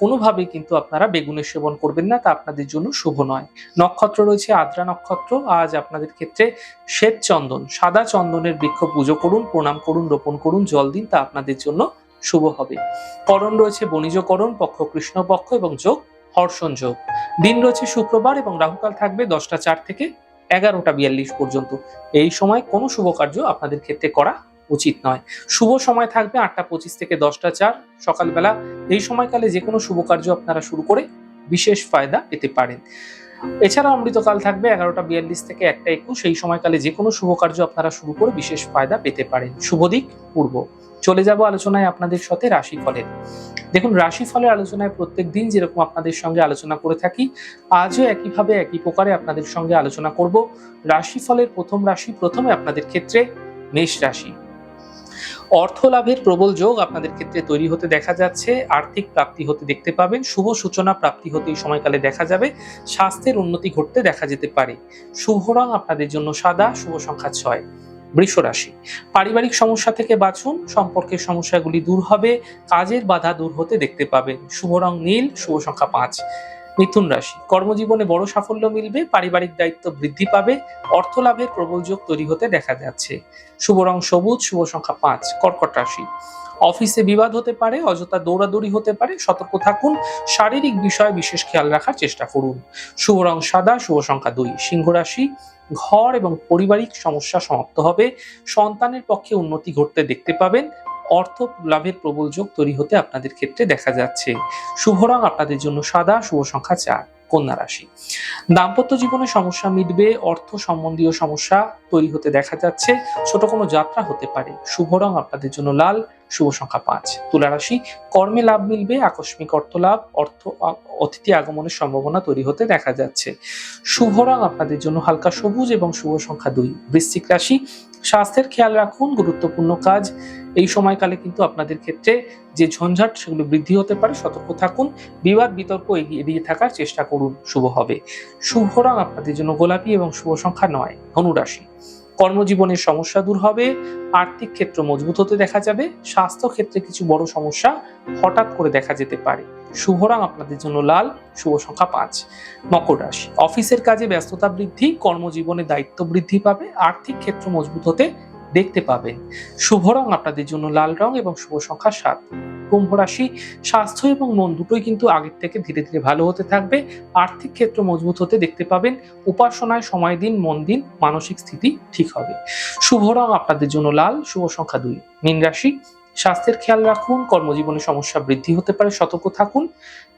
কোনোভাবে কিন্তু আপনারা বেগুনের সেবন করবেন না, তা আপনাদের জন্য শুভ নয়। নক্ষত্র রয়েছে আদ্রা নক্ষত্র। আজ আপনাদের ক্ষেত্রে শ্বেত চন্দন, সাদা চন্দনের বৃক্ষ পুজো করুন, প্রণাম করুন, রোপণ করুন, জল দিন, তা আপনাদের জন্য শুভ হবে। করণ রয়েছে বণিজকরণ, পক্ষ কৃষ্ণপক্ষ এবং যোগ হর্ষণ যোগ। দিন রয়েছে শুক্রবার এবং রাহুকাল থাকবে দশটা চার থেকে এগারোটা বিয়াল্লিশ পর্যন্ত। এই সময় কোনো শুভ কার্য আপনাদের ক্ষেত্রে করা উচিত নয়। শুভ সময় থাকবে আটটা পঁচিশ থেকে দশটা চার। সকালবেলা এই সময়কালে যে কোনো শুভ কার্য আপনারা শুরু করে বিশেষ ফায়দা পেতে পারেন। এছাড়া অমৃতকাল থাকবে এগারোটা বিয়াল্লিশ থেকে একটা একুশ। এই সময়কালে যে কোনো শুভ কার্য আপনারা শুরু করে বিশেষ ফায়দা পেতে পারেন। শুভ দিক, পূর্ব। চলে যাব আলোচনায় আপনাদের সাথে রাশিফলের। দেখুন, রাশিফলের আলোচনায় প্রত্যেক দিন যেরকম আপনাদের সঙ্গে আলোচনা করে থাকি, আজও একইভাবে একই প্রকারে আপনাদের সঙ্গে আলোচনা করব। রাশিফলের প্রথম রাশি প্রথমে আপনাদের ক্ষেত্রে মেষ রাশি। অর্থ লাভের প্রবল যোগ আপনাদের ক্ষেত্রে তৈরি হতে দেখা যাচ্ছে। আর্থিক প্রাপ্তি হতে দেখতে পাবেন, শুভ সূচনা প্রাপ্তি হতে এই সময়কালে দেখা যাবে, স্বাস্থ্যের উন্নতি ঘটতে দেখা যেতে পারে। শুভ রং আপনাদের জন্য সাদা, শুভ সংখ্যা ছয়। বৃষ রাশি, পারিবারিক সমস্যা থেকে বাঁচুন, সম্পর্কের সমস্যাগুলি দূর হবে, কাজের বাধা দূর হতে দেখতে পাবেন। শুভ রং নীল, শুভ সংখ্যা পাঁচ। মিথুন রাশি। কর্মজীবনে বড় সাফল্য মিলবে, পারিবারিক দায়িত্ব বৃদ্ধি পাবে, অর্থ লাভের প্রবল যোগ তৈরি হতে দেখা যাচ্ছে। শুভ রং সবুজ, শুভ সংখ্যা পাঁচ, কর্কট রাশি। অফিসে বিবাদ হতে পারে, অযথা দৌড়াদৌড়ি হতে পারে, সতর্ক থাকুন, শারীরিক বিষয়ে বিশেষ খেয়াল রাখার চেষ্টা করুন। শুভ রং সাদা, শুভ সংখ্যা দুই, সিংহ রাশি। ঘর এবং পারিবারিক সমস্যা সমাপ্ত হবে, সন্তানের পক্ষে উন্নতি ঘটতে দেখতে পাবেন অর্থ লাভের প্রবল যোগ তৈরি হতে আপনাদের ক্ষেত্রে দেখা যাচ্ছে। শুভ রং আপনাদের জন্য সাদা, শুভ সংখ্যা চার, কন্যা রাশি। দাম্পত্য জীবনে সমস্যা মিটবে, অর্থ সম্বন্ধীয় সমস্যা তৈরি হতে দেখা যাচ্ছে, ছোট কোনো যাত্রা হতে পারে। শুভ রং আপনাদের জন্য লাল, শুভ সংখ্যা পাঁচ। তুলা রাশি, কর্মে লাভ মিলবে, আকস্মিক অর্থ লাভ, অর্থ অতিথি আগমনের সম্ভাবনা তৈরি হতে দেখা যাচ্ছে। শুভ রং আপনাদের জন্য হালকা সবুজ এবং শুভ সংখ্যা দুই। বৃশ্চিক রাশি, স্বাস্থ্যের খেয়াল রাখুন, গুরুত্বপূর্ণ কাজ এই সময়কালে কিন্তু আপনাদের ক্ষেত্রে যে ঝঞ্ঝাট সেগুলো বৃদ্ধি হতে পারে, সতর্ক থাকুন, বিবাদ, বিতর্ক এড়িয়ে থাকার চেষ্টা করুন, শুভ হবে। শুভ রং আপনাদের জন্য গোলাপি এবং শুভ সংখ্যা নয়, ধনুরাশি। কর্মজীবনের সমস্যা দূর হবে, আর্থিক ক্ষেত্র মজবুত হতে দেখা যাবে, স্বাস্থ্য ক্ষেত্রে কিছু বড় সমস্যা হঠাৎ করে দেখা যেতে পারে। শুভ রং আপনাদের জন্য লাল, শুভ সংখ্যা পাঁচ। মকর রাশি, অফিসের কাজে ব্যস্ততা বৃদ্ধি, কর্মজীবনে দায়িত্ব বৃদ্ধি পাবে, আর্থিক ক্ষেত্র মজবুত হতে দেখতে পাবেন শুভ রং আপনাদের জন্য লাল রং এবং শুভ সংখ্যা সাত। কুম্ভ রাশি স্বাস্থ্য এবং মন দুটোই কিন্তু আগের থেকে ধীরে ধীরে ভালো হতে থাকবে। আর্থিক ক্ষেত্র মজবুত হতে দেখতে পাবেন। উপাসনায় সময় দিন, মন দিন, মানসিক স্থিতি ঠিক হবে। শুভ রং আপনাদের জন্য লাল, শুভ সংখ্যা দুই। মীন রাশি স্বাস্থ্যের খেয়াল রাখুন, কর্মজীবনে সমস্যা বৃদ্ধি হতে পারে, সতর্ক থাকুন।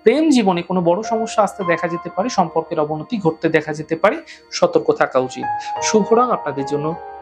প্রেম জীবনে কোনো বড় সমস্যা আসতে দেখা যেতে পারে, সম্পর্কের অবনতি ঘটতে দেখা যেতে পারে, সতর্ক থাকা উচিত। শুভ রং আপনাদের জন্য